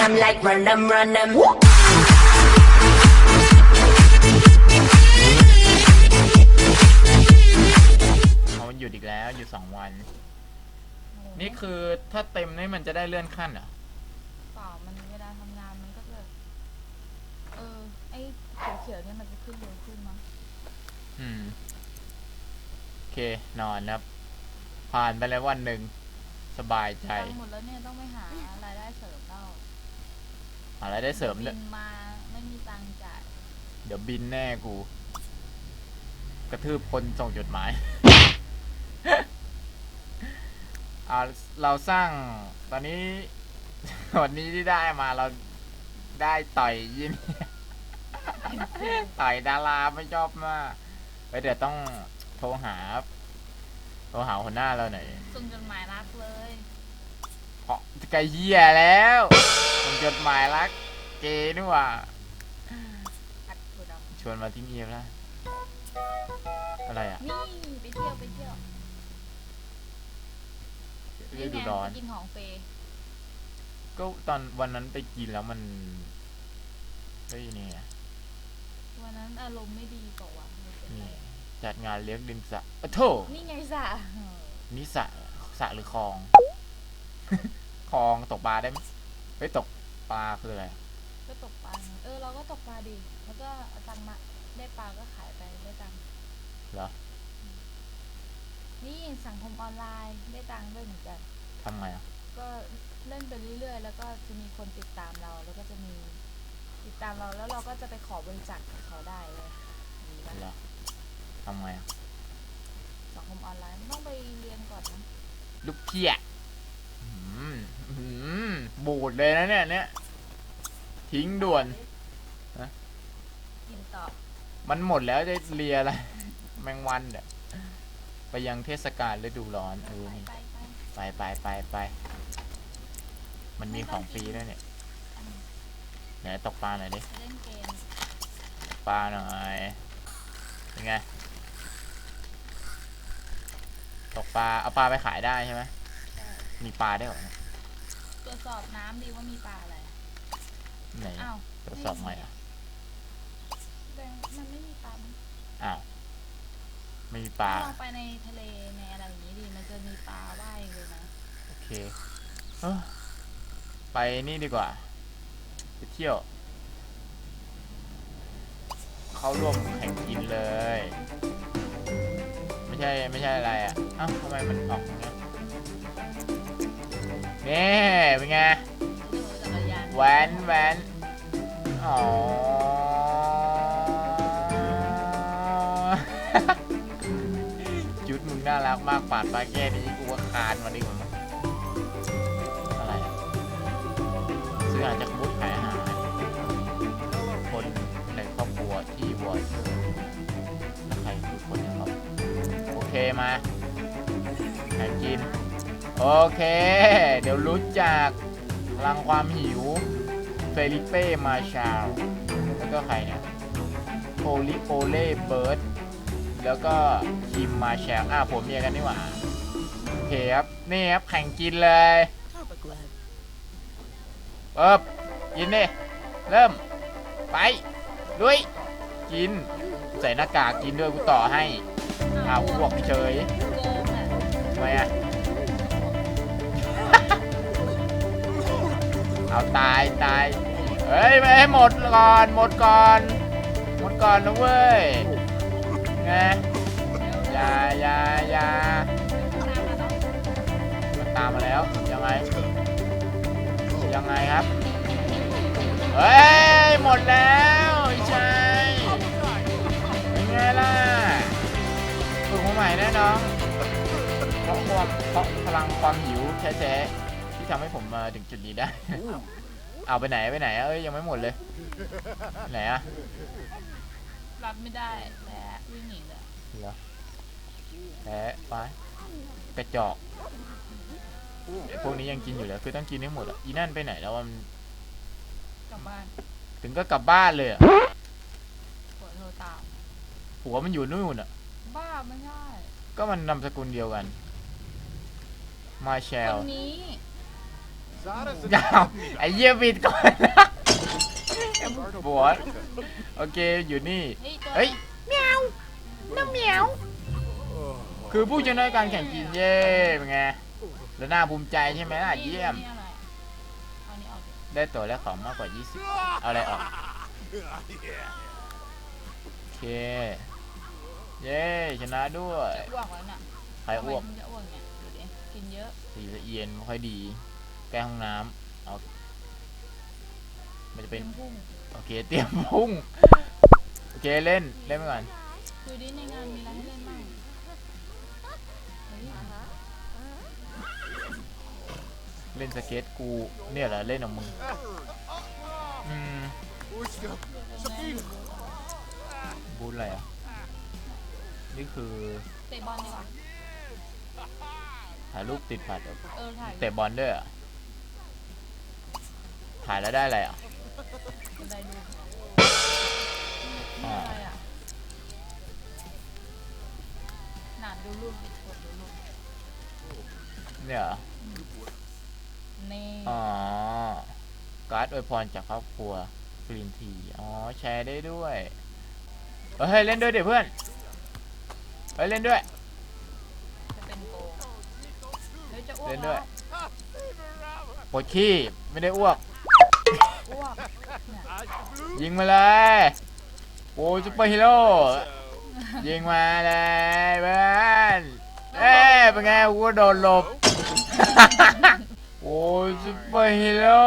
'em like run 'em, run 'em. เขาหยุดอีกแล้วหยุดสองวัน นี่คือถ้าเต็มนี่มันจะได้เลื่อนขั้นเหรอ เปล่ามันเวลาทำงานมันก็จะเออ ไอ้เขียวๆเนี่ยมันจะขึ้นเร็วขึ้นมั้งอืม โอเค นอนนะครับ ผ่านไปแล้ววันหนึ่ง สบายใจตังค์หมดแล้วเนี่ยต้องไปหารายได้เสริมแล้ว อะไรได้เสริมบิเนี่ยนมาไม่มีตังค์จ่ายเดี๋ยวบินแน่กู กระทืบคนส่งจดหมาย อ่าเราสร้างตอนนี้ วันนี้ที่ได้มาเราได้ต่อยยิน ต่อยดาราไม่ชอบมากเฮ้ยเดี๋ยวต้องโทรหา โทรหาหัวหน้าเราหน่อย ส่งจดหมายรักเลย เพราะไกเหี้ยแล้วส่ง จดหมายรักเกย์นี่หว่าอัดถั่วดชวนมาที่นี่แล้วอะไรอะำนี่ไปเที่ยวไปเที่ยวฤดูไงร้อน ไปกินของเฟย์ก็ตอนวันนั้นไปกินแล้วมันเฮ้ยนี่ไงวันนั้นอารมณ์ไม่ดีกว่าวันไม่เป็นไรนี่จัดงานเลี้ยงริมสระโอ้โถนี่ไงสะนี่สระสระหรือคลอง คลองตกปลาได้ไหมเฮ้ยตก ปลาคืออะไรก็ตกปลาไงเออเราก็ตกปลาดิแล้วก็เอาตังค์มาได้ปลาก็ขายไปได้ตังค์เหรอนี่สังคมออนไลน์ได้ตังค์ด้วยเหมือนกัน ทำไงอะ ก็เล่นไปเรื่อยๆ แล้วก็จะมีคนติดตามเรา แล้วก็จะมีติดตามเราแล้วเราก็จะไปขอบริจาคกับเขาได้เลยดีปะเหรอทำไงอะ สังคมออนไลน์ต้องไปเรียนก่อนนะ ลูกเพี้ยอืมอืมบูดเลยนะเนี่ยเนี่ย ทิ้งด่วนกินต่อมันหมดแล้วจะเลียอะไรแมงวันเนี่ยไปยังเทศกาลฤดูร้อนเออไปนี่ไปไปไปไปไปไปมันมีของฟรีด้วยเนี่ยไหนตกปลาหน่อยดิไปเล่นเกมปลาหน่อยเป็นไงตกปลาเอาปลาไปขายได้ใช่ไหมมีปลาได้วยเหรอเนี่ยตรวจสอบน้ำดีว่ามีปลาอะไร ไหนอ้าวตรวจสอบใหม่อะแดงมันไม่มีปลามั้งอ้าวไม่มีปลาลองไปในทะเลในอะไรอย่างนี้ดิมันจะมีปลาว่ายเลยนะโอเคเอ้อไปนี่ดีกว่าไปเที่ยว เขาร่วมแข่งกินเลย ไม่ใช่ไม่ใช่อะไรอะอ้าวทำไมมันออกอย่างเงี้ยนี่เป็นไง หวนแหวนอ๋อ จุดมึงน่ารักมากปาดปาแก้นี้กูว่าคานมาดีกว่ามั้งอะไรอะซื้ออาหารจากบูธขายอาหารคนในครอบครัวที่วอร์ดแล้วใครคือคนในครอบครัวโอเคมาแข่งกิน โอเค เดี๋ยวรู้จักพลังความหิว เฟลิเป้ มาชาลแล้วก็ใครเนี่ยโพลิโอเล่เบิร์ดแล้วก็คิมมาแชลอะผมเมียกันนี่หว่าโอเคครับ นี่ครับ แข่งกินเลยเอิบกินดิเริ่ม ไปลุยกิน ใส่หน้ากากกินด้วยกูต่อให้อ้าวอ้วกเฉยทำไมอะ เอาตายตายเฮ้ยไม่ให้หมดก่อนหมดก่อน หมดก่อนนะเว้ยไงยายายามันตามมาแล้วยังไงยังไงครับเฮ้ยหมดแล้วไอ้ชัยเป็นไงล่ะฝึกมาใหม่แน่น้องเพราะความเพราะพลังความหิวแท้ๆ ที่ทำให้ผมมาถึงจุดนี้ได้ เอาไปไหนไปไหนอะเอ้ยยังไม่หมดเลยไหนอะรับไม่ได้และวิ่งหนีเลยเหรอแพ้ไปกระจอกไอ้พวกนี้ยังกินอยู่เลยคือต้องกินให้หมดอะอีนั่นไปไหนแล้วอะมันกลับบ้านถึงก็กลับบ้านเลยอะปวดโทรตามผัวมันอยู่นู่นอะบ้าไม่ได้ก็มันนามสกุลเดียวกัน มาแชคลนนี้ ยาวไอ้เยี่ยบิดก่อนนะบวชโอเคอยู่นี่เฮ้ยตัวเฮ้ยเมียวน้ำเมียวคือผู้ชนะการแข่งกินเย่เป็นไงแล้วน่าภูมิใจใช่ไหมล่ะนี่เยี่ยมนี่อะไรเอานี่ออกดิได้ตัวและของมากกว่า 20 เอาอะไรออก โอเค เย้ชนะด้วยจะอ้วกแล้วน่ะใครอ้วกทำไมถึงจะอ้วกเนี่ยดูดิกินเยอะสีละเอียดไม่ค่อยดี แก้ห้องน้ำเอามันจะเป็เป็นนพุ่งโอเค เตรียมพุ่ง โอเค เล่น เล่นไปก่อน ดูดิในงานมีอะไรให้เล่นบ้างเฮ้ยเล่นสเก็ตกู เนี่ยเหรอเล่นของมึง อืมบูธอะไรอะ นี่คือเตะบอลดีกว่าถ่ายรูปติดผัดเหรอเออถ่ายเตะบอลด้วยเหรอะถ่ายแล้วได้อะไรอะจะได้ดูอ๋นี่ออะไรอะหนานดูรูปดิกดดูรูปเนี่ยเหรอนี่อ๋อ การ์ดอวยพรจากครอบครัวกรีนที อ๋อ แชร์ได้ด้วยเฮ้ย เล่นด้วยเดี๋ยวเพื่อนเฮ้ยเล่นด้วย จะเป็นโกเฮ้ยจะอ้วกเล่นด้แล้วยวปวดขี้ ไม่ได้อ้วกอ้วกเนี่ ยิงมาเลย โอ้ซุปเปอร์ฮีโร่ ยิงมาเลยเพื่อนเอ้ยเป็นไงกูโดนหลบ โอ้ซุปเปอร์ฮีโร่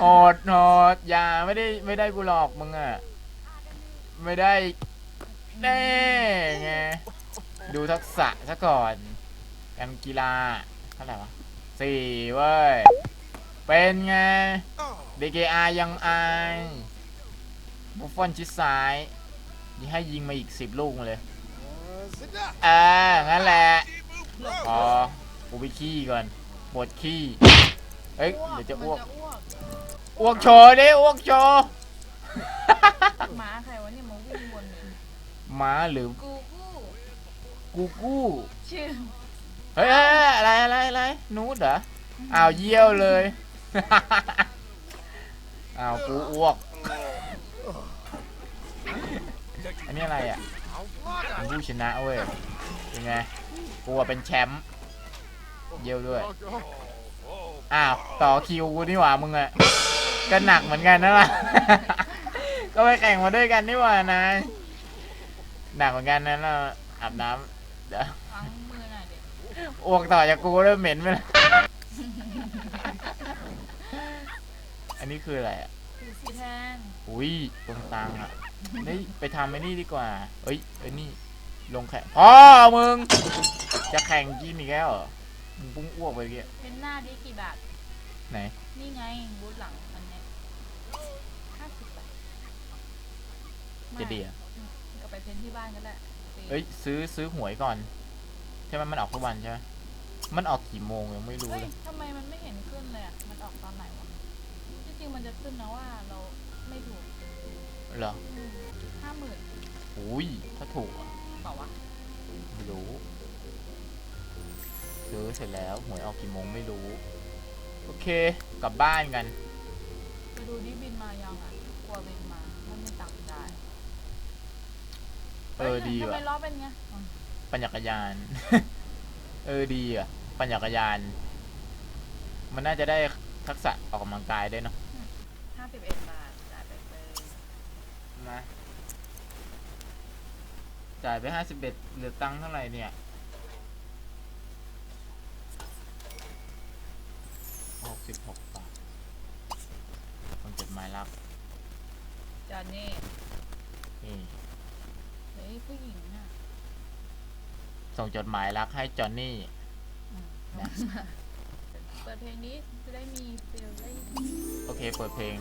โหดโหดอย่าไม่ได้ไม่ได้กูหลอกมึงอะ ไม่ได้แน่ไง ดูทักษะซะก่อนการกีฬาเท่าไหร่วะสี่เว้ย เป็นไง DKR ยังอายบุฟฟอนชิดซ้ายยิงให้ยิงมาอีกสิบลูกมาเลยเอองั้นแหละอ๋อกูไปขี้ก่อนปวดขี้เฮ้ยเดี๋ยวจะอ้วกมันจะอ้วก อ้วกโชว์ดิอ้วกโชว์หมาใครวะเนี่ยมาวิ่งวนเลยหมาหรือ กูกูกูกู้ชื่อเฮ้ยเฮ้ยเฮ้ยอะไรอะไรอะไรนูดเหรออ้าวเยี่ยวเลย อ้าวกูอ้วก อันนี้อะไรอะเป็นผู้ชนะเว้ยเป็นไงกูอะเป็นแชมป์เยี่ยวด้วย อ้าวต่อคิวกูนี่หว่ามึงอะก็หนักเหมือนกันนะล่ะก็ไปแข่งมาด้วยกันนี่หว่านายหนักเหมือนกันนะเราอาบน้ำเดี๋ยวฟังมือหน่อยเด็กอ้วกต่อจากกูเริ่มเหม็นไปแล้ว อันนี้คืออะไรอะคือสีแทนอุ้ยตรงตังอะนี่ไปทำไอ้นี่ดีกว่าเอ้ยไอ้นี่ลงแข่งพ่อมึง จะแข่งกินอีกแล้วเหรอมึงปุ้งอ้วกไปเมื่อกี้เป็นหน้าดิกี่บาท ไหน นี่ไงบูธหลังอันเนี้ยห้าสิบบาทจะดีอะก็ไปเพ้นที่บ้านก็ได้ฟรีเอ้ยซื้อซื้อหวยก่อน ใช่ไหมมันออกทุกวันใช่ไหมมันออกกี่โมงยังไม่รู้เฮ้ยเลย ทำไมมันไม่เห็นขึ้นเลยอะ มันออกตอนไหนวะที่ จริงมันจะขึ้นนะว่าเราไม่ถูกเหรอห้าหมื่นอุ้ยถ้าถูกอะเปล่าวะไม่รู้ ซื้อเสร็จแล้วหวยออกกี่โมงไม่รู้ โอเค กลับบ้านกัน ไปดูดิบินมายังอะกลัวบินมามันไม่ตังค์ได้เออดีทำไมว่ะล้อเป็นไงอ๋อปั่นจักรยาน เออดีอะ ปั่นจักรยาน มันน่าจะได้ทักษะออกกำลังกายด้วยเนาะ ห้าสิบเอ็ดบาทจ่ายไปเลย มา จ่ายไปห้าสิบเอ็ดเหลือตังค์เท่าไหร่เนี่ยหกสิบหกบาทคนจดหมายรักจอนนี่นี่ เฮ้ยผู้หญิงน่ะส่งจดหมายรักให้จอนนี่อืมนะ เปิดเพลงนี้จะได้มีฟีลลิ่งโอเค เปิดเพลง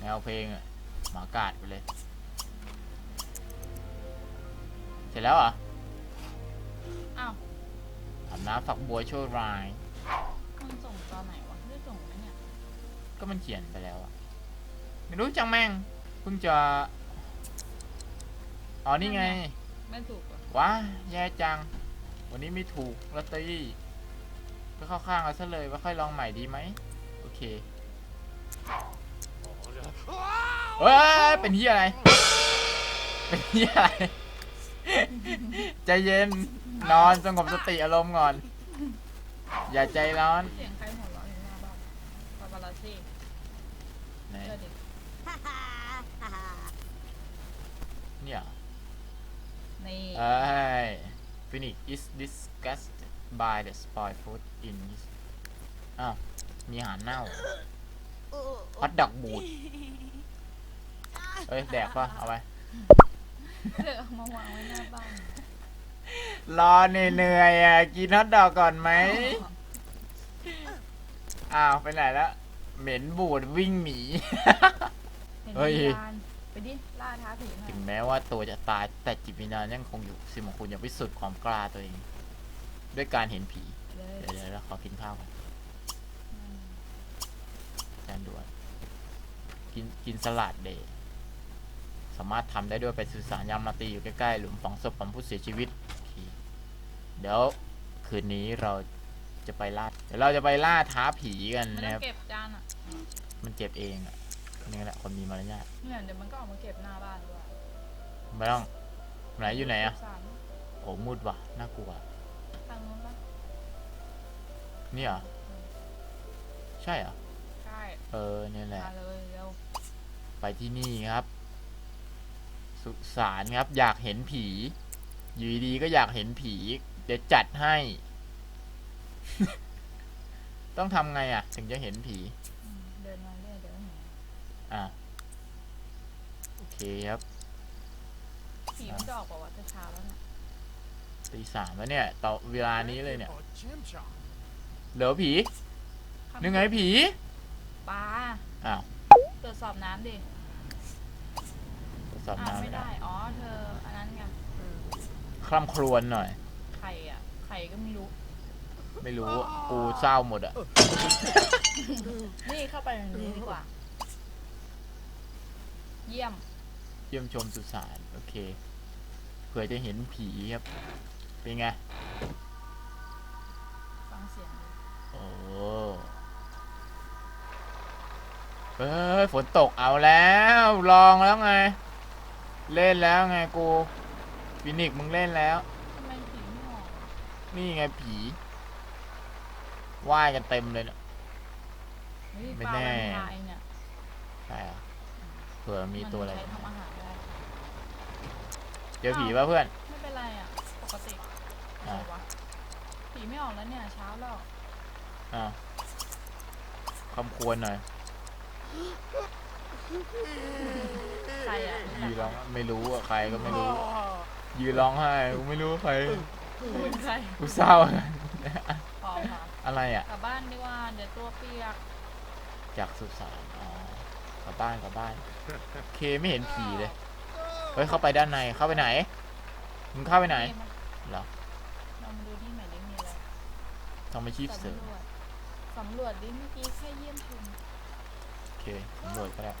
แนวเพลงอะหมากาดไปเลย เสร็จแล้วเหรอ อ้าวอาบน้ำฝักบัวชั่วร้าย มันส่งตอนไหนวะได้ส่งไหมเนี่ยก็มันเขียนไปแล้วอะไม่รู้จังแม่ง เพิ่งจะ อ๋อนี่ไง ไม่ถูกเหรอว้าแย่จัง วันนี้ไม่ถูกลอตเตอรี่ก็เข้าข้างเอาซะเลยว่าค่อยลองใหม่ดีไหม โอเค เฮ้ย เป็นเฮียอะไร เป็นเฮียอะไร ใจเย็น นอนสงบสติอารมณ์ก่อน อย่าใจร้อนเสียงใครหัวเราะอยู่หน้าบ้านปาปาลาซี่ไหนเจอเด็กเนี่ยนี่เอ้ย Phoenix is disgusted by the spoiled food in his อ้าวมีอาหารเน่าฮอตดอกบูดเอ้ย แดกป่ะ เอาไป เธอเอามาวางไว้หน้าบ้านรอเหนื่อยๆอะกินฮอตดอกก่อนไหมอ้าวไปไหนแล้วเหม็นบูดวิ่งหนีเห็นเฮ้ยวิญญาณไปดิ ล่าท้าผีมาถึงแม้ว่าตัวจะตายแต่จิตวิญญาณยังคงอยู่สิมของคุณยังพิสูจน์ความกล้าตัวเอง ด้วยการเห็นผี เลยเดี๋ยวเดี๋ยวเราขอกินข้าวก่อนจานด่วนกินกินสลัดเดย์ สามารถทำได้ด้วยไปสื่อสารยามราตรีอยู่ใกล้ๆหลุมฝังศพของผู้เสียชีวิตโอเคเดี๋ยวคืนนี้เราจะไปล่า เดี๋ยวเราจะไปล่าท้าผีกันไม่นะต้คอรับงเก็บจานอะ มันเจ็บเองอะนี่แหละคนมีมารยาทเนี่ยเดี๋ยวมันก็ออกมาเก็บหน้าบ้านด้วยไม่ต้องไหนอยู่ไหนอะสามโอ้มืดว่ะน่ากลัวทางนู้นปะนี่เหรอใช่เหรอใช่เออเนี่ยแหละมาเลยเร็วไปที่นี่ครับ สุสานครับ อยากเห็นผี อยู่ดีๆก็อยากเห็นผี เดี๋ยวจัดให้ ต้องทำไงอะ ถึงจะเห็นผีอืมเดินมาเรื่อยเดี๋ยวเห็นอะ โอเคครับ ผีมันจะออกบอกว่าจะเช้าแล้วเนี่ยตีสามแล้วเนี่ยต่อเวลานี้เลยเนี่ย Oh, Chimchar. เหลือผีคำนึงไงผี ปลาอ้าว ตรวจสอบน้ำดิ ทดสอบอ่าน้ำไม่ไม่ได้ ได้ อ๋อ เธอ อันนั้นไงเออคล่ำครวญหน่อย ไข่อะ ไข่ก็ไม่รู้ ไม่รู้อะกูเศร้าหมดอะนี่เข้าไปในนี้ดีกว่า เยี่ยม เยี่ยมชมสุสานโอเคเผื่อจะเห็นผีครับ เป็นไง ฟังเสียงดูโอ้เอ้ยฝนตกเอาแล้ว ลองแล้วไง เล่นแล้วไงกูฟินิกซ์มึงเล่นแล้ว ทำไมผีไม่ออกนี่ไงผีว่ายกันเต็มเลยเนะ เฮ้ยไม่ปลาแน่แวมไพร์เนี่ยใช่เหรอเผื่อมีตัวอะไร นใช้ทำอาหารได้ เจอผีป่ะเพื่อน ไม่เป็นไรอะ ปกติอ่าอะไรวะผีไม่ออกแล้วเนี่ย เช้าแล้วอ้าวคำควรหน่อย ใครอะยืนร้องไม่รู้อะใครก็ไม่รู้ ยืนร้องไห้กูไม่รู้ใครเป็นใครกูเศร้า พอค่ะอะไรอะ กลับบ้านดีกว่าเดี๋ยวตัวเปียกจากสุสานอ๋อกลับบ้านกลับบ้านโอเคไม่เห็นผีเลย เฮ้ยเข้าไปด้านในเข้าไปไหน มึงเข้าไปไหนมีมั้ยเหรอเรามาดูที่ไหนดิมีอะไรทำอาชีพเสริมสำรวจสำรวจดิเมื่อกี้แค่เยี่ยมชมโอเคสำรวจก็ได้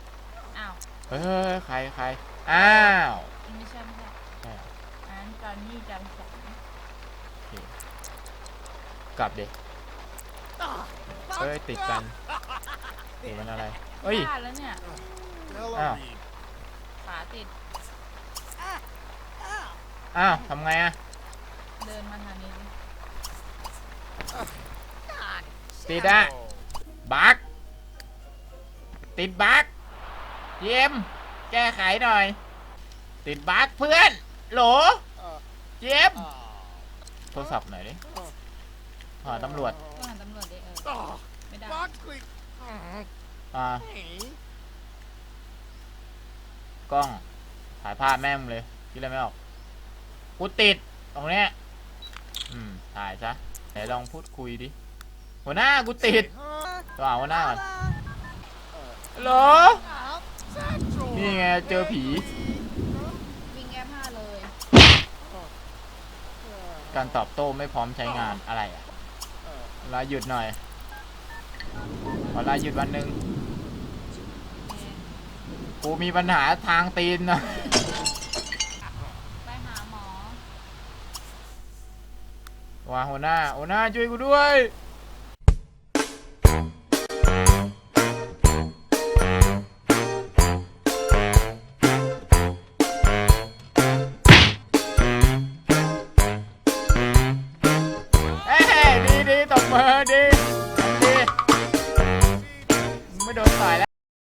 อ้าวเฮ้ยเฮ้ยเฮ้ยใครใครอ้าวไม่ใช่ไม่ใช่ใช่เหรออันนั้นจอนนี่จอนสองโอเคกลับเด็เฮ้ยติดกันติดมันอะไรเฮ้ยพลาดแล้วเนี่ย Ah. Eloise. ฝาติดอ้าวทำไงอะเดินมาทางนี้ดิติดอะบักติดบัก เยี่ยมแก้ไขหน่อย ติดบักเพื่อน โหลเยี่ยม Ah. โทรศัพท์หน่อยดิหาตำรวจ ต้องหาตำรวจดิเออ Oh, ไม่ได้ Buckley. Mm, อ่า Hey. กล้อง ถ่ายภาพแม่งเลยคิดอะไรไม่ออกกูติด ตรงเนี้ย อืม ถ่ายซะไหนลองพูดคุยดิ หัวหน้ากูติด Huh? ตัวหาหัวหน้าก่อน Uh, ฮัลโหล Satchel. นี่ไงเจอผี วิ่งแก้ผ้าเลยการตอบโต้ไม่พร้อมใช้งานอะไรอะเวลาหยุดหน่อยขอลาหยุดวันหนึ่งกูมีปัญหาทางตีนนะไปหาหมอว่าหัวหน้าหัวหน้าช่วยกูด้วย